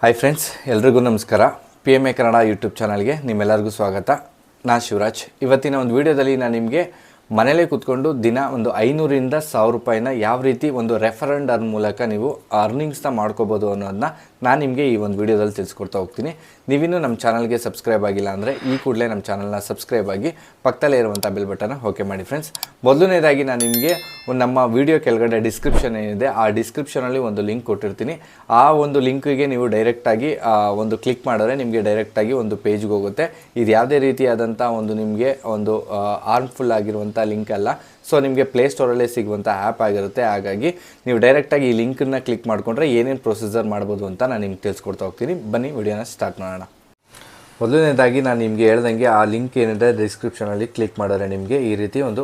Hi friends ಎಲ್ರಿಗೂ ನಮಸ್ಕಾರ. P M A Kannada YouTube ಚಾನಲ್ಗೆ ನಿಮ್ಮೆಲ್ಲರಿಗೂ ಸ್ವಾಗತ. ನಾನು ಶಿವರಾಜ್. ಇವತ್ತಿನ ಒಂದು ವಿಡಿಯೋದಲ್ಲಿ ನಾನು ನಿಮಗೆ ಮನೇಲೇ ಕೂತ್ಕೊಂಡು ದಿನ ಒಂದು ಐನೂರಿಂದ ಸಾವಿರ ರೂಪಾಯಿನ ಯಾವ ರೀತಿ ಒಂದು ರೆಫರೆಂಡ್ ಅರ್ನ್ ಮೂಲಕ ನೀವು ಅರ್ನಿಂಗ್ಸ್ನ ಮಾಡ್ಕೋಬೋದು ಅನ್ನೋದನ್ನ ನಾನು ನಿಮಗೆ ಈ ಒಂದು ವಿಡಿಯೋದಲ್ಲಿ ತಿಳಿಸ್ಕೊಡ್ತಾ ಹೋಗ್ತೀನಿ. ನೀವಿನ್ನೂ ನಮ್ಮ ಚಾನಲ್ಗೆ ಸಬ್ಸ್ಕ್ರೈಬ್ ಆಗಿಲ್ಲ ಅಂದರೆ ಈ ಕೂಡಲೇ ನಮ್ಮ ಚಾನಲ್ನ ಸಬ್ಸ್ಕ್ರೈಬ್ ಆಗಿ ಪಕ್ಕದಲ್ಲೇ ಇರುವಂಥ ಬೆಲ್ ಬಟನ್ನ ಓಕೆ ಮಾಡಿ ಫ್ರೆಂಡ್ಸ್ ಮೊದಲನೇದಾಗಿ ನಾನು ನಿಮಗೆ ನಮ್ಮ ವಿಡಿಯೋ ಕೆಳಗಡೆ ಡಿಸ್ಕ್ರಿಪ್ಷನ್ ಏನಿದೆ, ಆ ಡಿಸ್ಕ್ರಿಪ್ಷನಲ್ಲಿ ಒಂದು ಲಿಂಕ್ ಕೊಟ್ಟಿರ್ತೀನಿ. ಆ ಒಂದು ಲಿಂಕಿಗೆ ನೀವು ಡೈರೆಕ್ಟಾಗಿ ಒಂದು ಕ್ಲಿಕ್ ಮಾಡಿದ್ರೆ ನಿಮಗೆ ಡೈರೆಕ್ಟಾಗಿ ಒಂದು ಪೇಜ್ಗೆ ಹೋಗುತ್ತೆ. ಇದು ಯಾವುದೇ ರೀತಿಯಾದಂಥ ಒಂದು ನಿಮಗೆ ಒಂದು ಆರ್ಮ್ಫುಲ್ ಆಗಿರುವಂಥ ಲಿಂಕ್ ಅಲ್ಲ. ಸೊ ನಿಮಗೆ ಪ್ಲೇಸ್ಟೋರಲ್ಲೇ ಸಿಗುವಂಥ ಆ್ಯಪ್ ಆಗಿರುತ್ತೆ. ಹಾಗಾಗಿ ನೀವು ಡೈರೆಕ್ಟಾಗಿ ಈ ಲಿಂಕನ್ನು ಕ್ಲಿಕ್ ಮಾಡಿಕೊಂಡ್ರೆ ಏನೇನು ಪ್ರೊಸೀಜರ್ ಮಾಡ್ಬೋದು ಅಂತ ನಾನು ನಿಮ್ಗೆ ತಿಳಿಸ್ಕೊಡ್ತಾ ಹೋಗ್ತೀನಿ. ಬನ್ನಿ, ವಿಡಿಯೋನ ಸ್ಟಾರ್ಟ್ ಮಾಡೋಣ. ಮೊದಲನೇದಾಗಿ ನಾನು ನಿಮಗೆ ಹೇಳ್ದಂಗೆ ಆ ಲಿಂಕ್ ಏನಿದೆ ಡಿಸ್ಕ್ರಿಪ್ಷನಲ್ಲಿ ಕ್ಲಿಕ್ ಮಾಡಿದ್ರೆ ನಿಮಗೆ ಈ ರೀತಿ ಒಂದು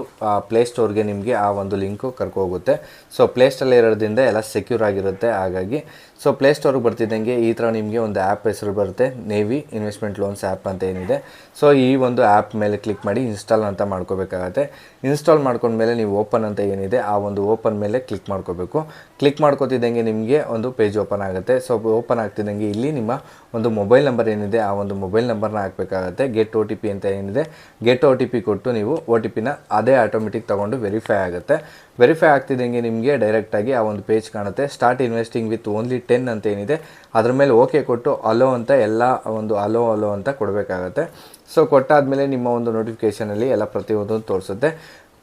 ಪ್ಲೇಸ್ಟೋರ್ಗೆ ನಿಮಗೆ ಆ ಒಂದು ಲಿಂಕು ಕರ್ಕೊ ಹೋಗುತ್ತೆ ಸೊ ಪ್ಲೇಸ್ಟಲ್ಲೇ ಇರೋದ್ರಿಂದ ಎಲ್ಲ ಸೆಕ್ಯೂರ್ ಆಗಿರುತ್ತೆ. ಹಾಗಾಗಿ ಸೊ ಪ್ಲೇಸ್ಟೋರ್ಗೆ ಬರ್ತಿದ್ದಂಗೆ ಈ ಥರ ನಿಮಗೆ ಒಂದು ಆ್ಯಪ್ ಹೆಸರು ಬರುತ್ತೆ. ನೇವಿ ಇನ್ವೆಸ್ಟ್ಮೆಂಟ್ ಲೋನ್ಸ್ ಆ್ಯಪ್ ಅಂತ ಏನಿದೆ. ಸೊ ಈ ಒಂದು ಆ್ಯಪ್ ಮೇಲೆ ಕ್ಲಿಕ್ ಮಾಡಿ ಇನ್ಸ್ಟಾಲ್ ಅಂತ ಮಾಡ್ಕೋಬೇಕಾಗತ್ತೆ. ಇನ್ಸ್ಟಾಲ್ ಮಾಡ್ಕೊಂಡ್ಮೇಲೆ ನೀವು ಓಪನ್ ಅಂತ ಏನಿದೆ, ಆ ಒಂದು ಓಪನ್ ಮೇಲೆ ಕ್ಲಿಕ್ ಮಾಡ್ಕೋಬೇಕು. ಕ್ಲಿಕ್ ಮಾಡ್ಕೋತಿದ್ದಂಗೆ ನಿಮಗೆ ಒಂದು ಪೇಜ್ ಓಪನ್ ಆಗುತ್ತೆ. ಸೊ ಓಪನ್ ಆಗ್ತಿದ್ದಂಗೆ ಇಲ್ಲಿ ನಿಮ್ಮ ಒಂದು ಮೊಬೈಲ್ ನಂಬರ್ ಏನಿದೆ, ಆ ಒಂದು ಮೊಬೈಲ್ ನಂಬರ್ನ ಹಾಕಬೇಕಾಗತ್ತೆ. ಗೆಟ್ ಒ ಟಿ ಪಿ ಅಂತ ಏನಿದೆ ಗೆಟ್ ಒ ಟಿ ಪಿ ಕೊಟ್ಟು ನೀವು ಒ ಟಿ ಪಿನ ಅದೇ ಆಟೋಮೆಟಿಕ್ ತೊಗೊಂಡು ವೆರಿಫೈ ಆಗುತ್ತೆ. ವೆರಿಫೈ ಆಗ್ತಿದ್ದಂಗೆ ನಿಮಗೆ ಡೈರೆಕ್ಟಾಗಿ ಆ ಒಂದು ಪೇಜ್ ಕಾಣುತ್ತೆ. Start investing with only ten ಅಂತ ಏನಿದೆ, ಅದ್ರ ಮೇಲೆ ಓಕೆ ಕೊಟ್ಟು ಅಲೋ ಅಂತ ಎಲ್ಲ ಒಂದು ಅಲೋ ಅಲೋ ಅಂತ ಕೊಡಬೇಕಾಗತ್ತೆ. ಸೊ ಕೊಟ್ಟಾದಮೇಲೆ ನಿಮ್ಮ ಒಂದು ನೋಟಿಫಿಕೇಷನಲ್ಲಿ ಎಲ್ಲ ಪ್ರತಿಯೊಂದು ತೋರಿಸುತ್ತೆ.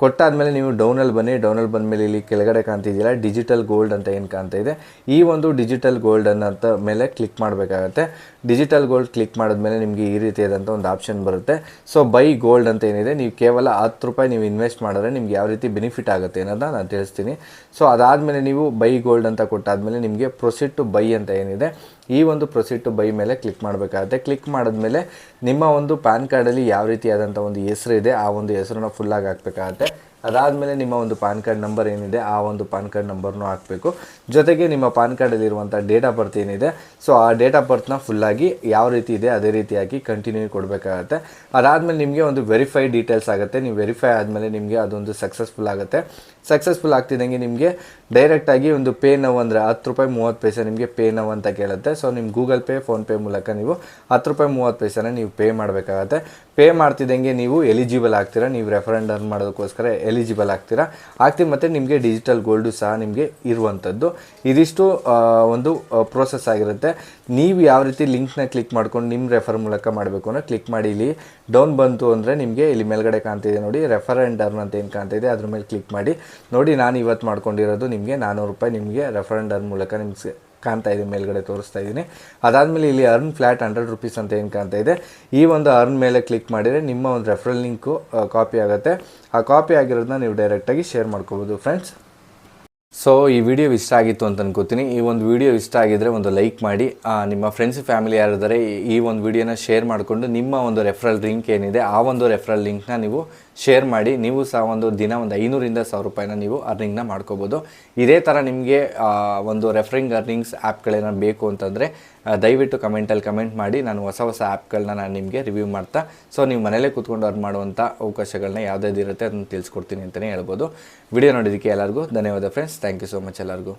ಕೊಟ್ಟಾದಮೇಲೆ ನೀವು ಡೌನಲ್ಲಿ ಬನ್ನಿ. ಡೌನಲ್ಲಿ ಬಂದಮೇಲೆ ಇಲ್ಲಿ ಕೆಳಗಡೆ ಕಾಣ್ತಿದ್ದೀರಾ ಡಿಜಿಟಲ್ ಗೋಲ್ಡ್ ಅಂತ ಏನು ಕಾಣ್ತಾ ಇದೆ. ಈ ಒಂದು ಡಿಜಿಟಲ್ ಗೋಲ್ಡ್ ಅಂತ ಮೇಲೆ ಕ್ಲಿಕ್ ಮಾಡಬೇಕಾಗತ್ತೆ. ಡಿಜಿಟಲ್ ಗೋಲ್ಡ್ ಕ್ಲಿಕ್ ಮಾಡಿದ್ಮೇಲೆ ನಿಮಗೆ ಈ ರೀತಿಯಾದಂಥ ಒಂದು ಆಪ್ಷನ್ ಬರುತ್ತೆ. ಸೊ ಬೈ ಗೋಲ್ಡ್ ಅಂತ ಏನಿದೆ, ನೀವು ಕೇವಲ ಹತ್ತು ರೂಪಾಯಿ ನೀವು ಇನ್ವೆಸ್ಟ್ ಮಾಡಿದ್ರೆ ನಿಮ್ಗೆ ಯಾವ ರೀತಿ ಬೆನಿಫಿಟ್ ಆಗುತ್ತೆ ಅನ್ನೋದನ್ನ ನಾನು ತಿಳಿಸ್ತೀನಿ. ಸೊ ಅದಾದಮೇಲೆ ನೀವು ಬೈ ಗೋಲ್ಡ್ ಅಂತ ಕೊಟ್ಟಾದಮೇಲೆ ನಿಮಗೆ ಪ್ರೊಸೀಡ್ ಟು ಬೈ ಅಂತ ಏನಿದೆ, ಈ ಒಂದು ಪ್ರೊಸೀಡ್ ಟು ಬೈ ಮೇಲೆ ಕ್ಲಿಕ್ ಮಾಡಬೇಕಾಗುತ್ತೆ. ಕ್ಲಿಕ್ ಮಾಡಿದ್ಮೇಲೆ ನಿಮ್ಮ ಒಂದು ಪ್ಯಾನ್ ಕಾರ್ಡಲ್ಲಿ ಯಾವ ರೀತಿಯಾದಂಥ ಒಂದು ಹೆಸರು ಇದೆ, ಆ ಒಂದು ಹೆಸರನ್ನ ಫುಲ್ಲಾಗಿ ಹಾಕಬೇಕಾಗತ್ತೆ. ಅದಾದಮೇಲೆ ನಿಮ್ಮ ಒಂದು ಪಾನ್ ಕಾರ್ಡ್ ನಂಬರ್ ಏನಿದೆ, ಆ ಒಂದು ಪಾನ್ ಕಾರ್ಡ್ ನಂಬರ್ನು ಹಾಕಬೇಕು. ಜೊತೆಗೆ ನಿಮ್ಮ ಪಾನ್ ಕಾರ್ಡಲ್ಲಿರುವಂಥ ಡೇಟ್ ಆಫ್ ಬರ್ತ್ ಏನಿದೆ, ಸೊ ಆ ಡೇಟ್ ಆಫ್ ಬರ್ತ್ನ ಫುಲ್ಲಾಗಿ ಯಾವ ರೀತಿ ಇದೆ, ಅದೇ ರೀತಿಯಾಗಿ ಕಂಟಿನ್ಯೂ ಕೊಡಬೇಕಾಗತ್ತೆ. ಅದಾದಮೇಲೆ ನಿಮಗೆ ಒಂದು ವೆರಿಫೈ ಡೀಟೇಲ್ಸ್ ಆಗುತ್ತೆ. ನೀವು ವೆರಿಫೈ ಆದಮೇಲೆ ನಿಮಗೆ ಅದೊಂದು ಸಕ್ಸಸ್ಫುಲ್ ಆಗುತ್ತೆ. ಸಕ್ಸಸ್ಫುಲ್ ಆಗ್ತಿದ್ದಂಗೆ ನಿಮಗೆ ಡೈರೆಕ್ಟಾಗಿ ಒಂದು ಪೇ ನೋವು ಅಂದರೆ ಹತ್ತು ರೂಪಾಯಿ ಮೂವತ್ತು ಪೈಸೆ ನಿಮಗೆ ಪೇ ನೋವು ಅಂತ ಕೇಳುತ್ತೆ. ಸೊ ನಿಮ್ಮ ಗೂಗಲ್ ಪೇ ಫೋನ್ಪೇ ಮೂಲಕ ನೀವು ಹತ್ತು ರೂಪಾಯಿ ಮೂವತ್ತು ಪೈಸೆನ ನೀವು ಪೇ ಮಾಡಬೇಕಾಗತ್ತೆ. ಪೇ ಮಾಡ್ತಿದ್ದಂಗೆ ನೀವು ಎಲಿಜಿಬಲ್ ಆಗ್ತೀರಾ? ನೀವು ರೆಫರೆಂಡ್ ಅರ್ನ್ ಮಾಡೋದಕ್ಕೋಸ್ಕರ ಎಲಿಜಿಬಲ್ ಆಗ್ತೀರಾ? ಆಗ್ತೀವಿ ಮತ್ತು ನಿಮಗೆ ಡಿಜಿಟಲ್ ಗೋಲ್ಡು ಸಹ ನಿಮಗೆ ಇರುವಂಥದ್ದು ಇದಿಷ್ಟು ಒಂದು ಪ್ರೋಸೆಸ್ ಆಗಿರುತ್ತೆ. ನೀವು ಯಾವ ರೀತಿ ಲಿಂಕ್ನ ಕ್ಲಿಕ್ ಮಾಡ್ಕೊಂಡು ನಿಮ್ಮ ರೆಫರ್ ಮೂಲಕ ಮಾಡಬೇಕು ಅನ್ನೋ ಕ್ಲಿಕ್ ಮಾಡಿ ಇಲ್ಲಿ. ಡೌನ್ ಬಂತು ಅಂದರೆ ನಿಮಗೆ ಇಲ್ಲಿ ಮೇಲ್ಗಡೆ ಕಾಣ್ತಿದೆ ನೋಡಿ ರೆಫರ್ ಆ್ಯಂಡ್ ಅರ್ನ್ ಅಂತ ಏನು ಕಾಣ್ತಿದೆ, ಅದ್ರ ಮೇಲೆ ಕ್ಲಿಕ್ ಮಾಡಿ. ನೋಡಿ, ನಾನು ಇವತ್ತು ಮಾಡ್ಕೊಂಡಿರೋದು ನಿಮಗೆ ನಾನ್ನೂರು ರೂಪಾಯಿ ನಿಮಗೆ ರೆಫರೆಂಡ್ ಅರ್ನ್ ಮೂಲಕ ನಿಮ್ಗೆ ಕಾಣ್ತಾ ಇದೆ, ಮೇಲ್ಗಡೆ ತೋರಿಸ್ತಾ ಇದ್ದೀನಿ ಅದಾದಮೇಲೆ ಇಲ್ಲಿ ಅರ್ನ್ ಫ್ಲ್ಯಾಟ್ ಹಂಡ್ರೆಡ್ ರುಪೀಸ್ ಅಂತ ಏನು ಕಾಣ್ತಾ ಇದೆ? ಈ ಒಂದು ಅರ್ನ್ ಮೇಲೆ ಕ್ಲಿಕ್ ಮಾಡಿದರೆ ನಿಮ್ಮ ಒಂದು ರೆಫರಲ್ ಲಿಂಕು ಕಾಪಿ ಆಗುತ್ತೆ. ಆ ಕಾಪಿ ಆಗಿರೋದನ್ನ ನೀವು ಡೈರೆಕ್ಟಾಗಿ ಶೇರ್ ಮಾಡ್ಕೋಬೋದು ಫ್ರೆಂಡ್ಸ್ ಸೊ ಈ ವಿಡಿಯೋ ಇಷ್ಟ ಆಗಿತ್ತು ಅಂತ ಅನ್ಕೋತೀನಿ. ಈ ಒಂದು ವಿಡಿಯೋ ಇಷ್ಟ ಆಗಿದ್ರೆ ಒಂದು ಲೈಕ್ ಮಾಡಿ. ನಿಮ್ಮ ಫ್ರೆಂಡ್ಸ್ ಫ್ಯಾಮಿಲಿ ಯಾರಿದ್ದಾರೆ ಈ ಒಂದು ವಿಡಿಯೋನ ಶೇರ್ ಮಾಡಿಕೊಂಡು ನಿಮ್ಮ ಒಂದು ರೆಫರಲ್ ಲಿಂಕ್ ಏನಿದೆ, ಆ ಒಂದು ರೆಫರಲ್ ಲಿಂಕ್ನ ನೀವು ಶೇರ್ ಮಾಡಿ, ನೀವು ಸಹ ಒಂದು ದಿನ ಒಂದು ಐನೂರಿಂದ ಸಾವಿರ ರೂಪಾಯಿನ ನೀವು ಅರ್ನಿಂಗ್ನ ಮಾಡ್ಕೋಬೋದು. ಇದೇ ಥರ ನಿಮಗೆ ಒಂದು ರೆಫರಿಂಗ್ ಅರ್ನಿಂಗ್ಸ್ ಆ್ಯಪ್ಗಳೇನ ಬೇಕು ಅಂತಂದರೆ ದಯವಿಟ್ಟು ಕಮೆಂಟಲ್ಲಿ ಕಮೆಂಟ್ ಮಾಡಿ, ನಾನು ಹೊಸ ಹೊಸ ಆ್ಯಪ್ಗಳನ್ನ ನಾನು ನಿಮಗೆ ರಿವ್ಯೂ ಮಾಡ್ತಾ ಸೊ ನೀವು ಮನೇಲೇ ಕೂತ್ಕೊಂಡು ಅರ್ನ್ ಮಾಡುವಂಥ ಅವಕಾಶಗಳನ್ನ ಯಾವುದೇ ಇರುತ್ತೆ ಅದನ್ನು ತಿಳಿಸ್ಕೊಡ್ತೀನಿ ಅಂತಲೇ ಹೇಳ್ಬೋದು. ವಿಡಿಯೋ ನೋಡೋದಕ್ಕೆ ಎಲ್ಲರಿಗೂ ಧನ್ಯವಾದ friends thank you so much ಎಲ್ಲರಿಗೂ.